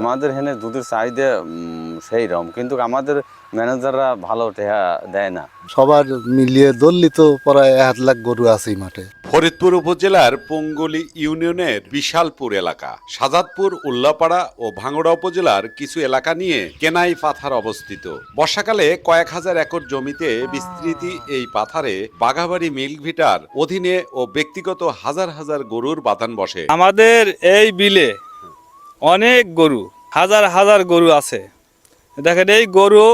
আমাদের এখানে দুধের চাহিদা উম, সেই রকম। কিন্তু আমাদের ম্যানেজাররা ভালো টেহা দেয় না। সবার মিলিয়ে ধরলি তো প্রায় এক লাখ গরু আছে মাঠে। ফরিদপুর উপজেলার পঙ্গলি ইউনিয়নের বিশালপুর এলাকা। সাজাদপুর উল্লাপাড়া ও ভাঙড়া উপজেলার কিছু এলাকা নিয়ে কেনাই পাথার অবস্থিত। বর্ষাকালে কয়েক হাজার একর জমিতে বিস্তৃতি এই পাথারে বাঘাবাড়ি মিল্ক ভিটার অধীনে ও ব্যক্তিগত হাজার হাজার গরুর বাতান বসে। আমাদের এই বিলে অনেক গরু হাজার হাজার গরু আছে। দেখেন এই গরু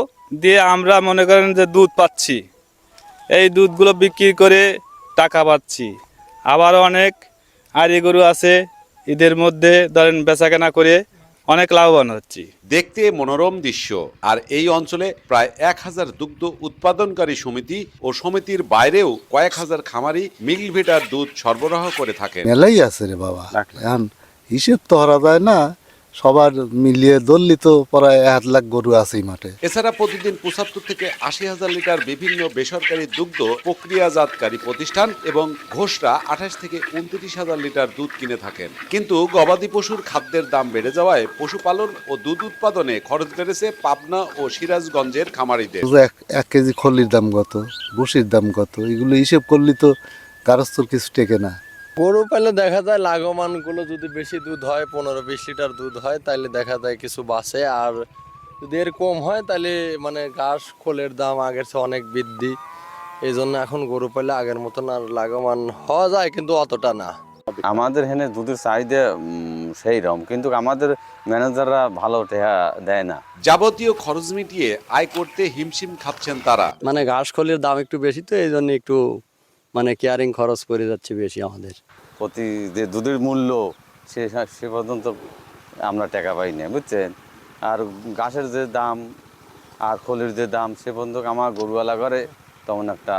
দিয়ে আমরা মনে করেন যে দুধ পাচ্ছি। এই দুধগুলো বিক্রি করে টাকা পাচ্ছি। আবার অনেক আড়ি গরু আছে ঈদের মধ্যে ধরেন বেচাকেনা করে অনেক লাভবান হচ্ছি। দেখতে মনোরম দৃশ্য। আর এই অঞ্চলে প্রায় এক হাজার দুগ্ধ উৎপাদনকারী সমিতি ও সমিতির বাইরেও কয়েক হাজার খামারি মিল্ক ভিটার দুধ সরবরাহ করে থাকেন। মেলাই আছে রে বাবা। এখন হিসেব তো হারা যায় না। সবার মিলিয়ে ধরলি তো প্রায় এক লাখ গরু আছে মাঠে। এছাড়া প্রতিদিন পঁচাত্তর থেকে আশি হাজার লিটার বিভিন্ন বেসরকারি দুগ্ধ প্রক্রিয়াজাতকারী প্রতিষ্ঠান এবং ঘোষরা আঠাশ থেকে উনত্রিশ হাজার লিটার দুধ কিনে থাকেন। কিন্তু গবাদি পশুর খাদ্যের দাম বেড়ে যাওয়ায় পশুপালন ও দুধ উৎপাদনে খরচ বেড়েছে পাবনা ও সিরাজগঞ্জের খামারিদের এক এক কেজি খলির দাম কত? বসির দাম কত? এগুলো হিসেব করলি তো গারস্থর কিছু টেকে না। গরু পালে দেখা যায় লাগমানগুলো যদি বেশি দুধ হয় পনেরো বিশ লিটার দুধ হয় তাহলে দেখা যায় কিছু বাঁচে। আর যদি এর কম হয় তাহলে মানে ঘাস খোলের দাম আগের চেয়ে অনেক বৃদ্ধি। এই জন্য এখন গরু পালে আগের মতন আর লাগমান হওয়া যায় কিন্তু অতটা না। আমাদের এখানে দুধের চাহিদা উম, সেই রকম কিন্তু আমাদের ম্যানেজাররা ভালো টেহা দেয় না। যাবতীয় খরচ মিটিয়ে আয় করতে হিমশিম খাচ্ছেন তারা। মানে ঘাস খোলের দাম একটু বেশি তো এই জন্য একটু মানে কেয়ারিং খরচ পড়ে যাচ্ছে বেশি আমাদের। প্রতি যে দুধের মূল্য সে সে পর্যন্ত আমরা টাকা পাই না বুঝছেন? আর ঘাসের যে দাম আর খলির যে দাম সে পর্যন্ত আমার গরুওয়ালা করে তেমন একটা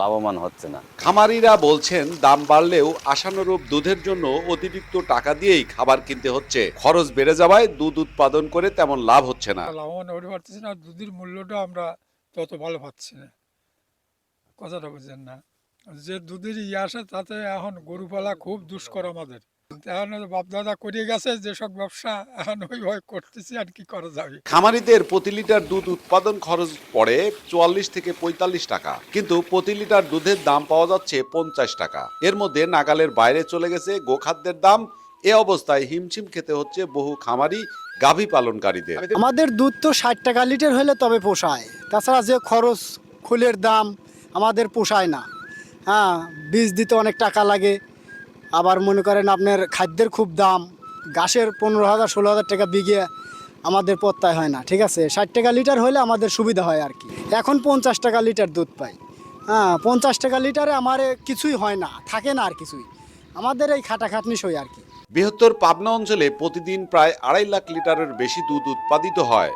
লাভবান হচ্ছে না। খামারিরা বলছেন দাম বাড়লেও আশানুরূপ দুধের জন্য অতিরিক্ত টাকা দিয়েই খাবার কিনতে হচ্ছে। খরচ বেড়ে যাওয়ায় দুধ উৎপাদন করে তেমন লাভ হচ্ছে না। লাভবান হতে পারতেছি না দুধের মূল্যটা আমরা তত ভালো পাচ্ছি না। কথাটা বুঝছেন না। যে দুধের ইয়ে আসে তাতে এখন গরু পালা খুব দুষ্কর আমাদের। এখন বাপদাদা করে গেছে যেসব ব্যবসা এখন ওইভাবে করতেছি আর কি করা যাবে? খামারিদের প্রতি লিটার দুধ উৎপাদন খরচ পড়ে চুয়াল্লিশ থেকে পঁয়তাল্লিশ টাকা কিন্তু প্রতি লিটার দুধের দাম পাওয়া যাচ্ছে পঞ্চাশ টাকা। এর মধ্যে নাগালের বাইরে চলে গেছে গোখাদ্যের দাম। এ অবস্থায় হিমশিম খেতে হচ্ছে বহু খামারি গাভী পালনকারীদের। আমাদের দুধ তো ষাট টাকা লিটার হলে তবে পোষায়। তাছাড়া যে খরচ খুলের দাম আমাদের পোষায় না। হ্যাঁ বীজ দিতে অনেক টাকা লাগে। আবার মনে করেন আপনার খাদ্যের খুব দাম। গাছের পনেরো হাজার, ষোলো হাজার টাকা বিঘে আমাদের পত্তায় হয় না, ঠিক আছে? ষাট টাকা লিটার হলে আমাদের সুবিধা হয় আর কি। এখন পঞ্চাশ টাকা লিটার দুধ পাই। হ্যাঁ পঞ্চাশ টাকা লিটারে আমার কিছুই হয় না, থাকে না আর কিছুই। আমাদের এই খাটাখাটনি সই আর কি। বৃহত্তর পাবনা অঞ্চলে প্রতিদিন প্রায় আড়াই লাখ লিটারের বেশি দুধ উৎপাদিত হয়।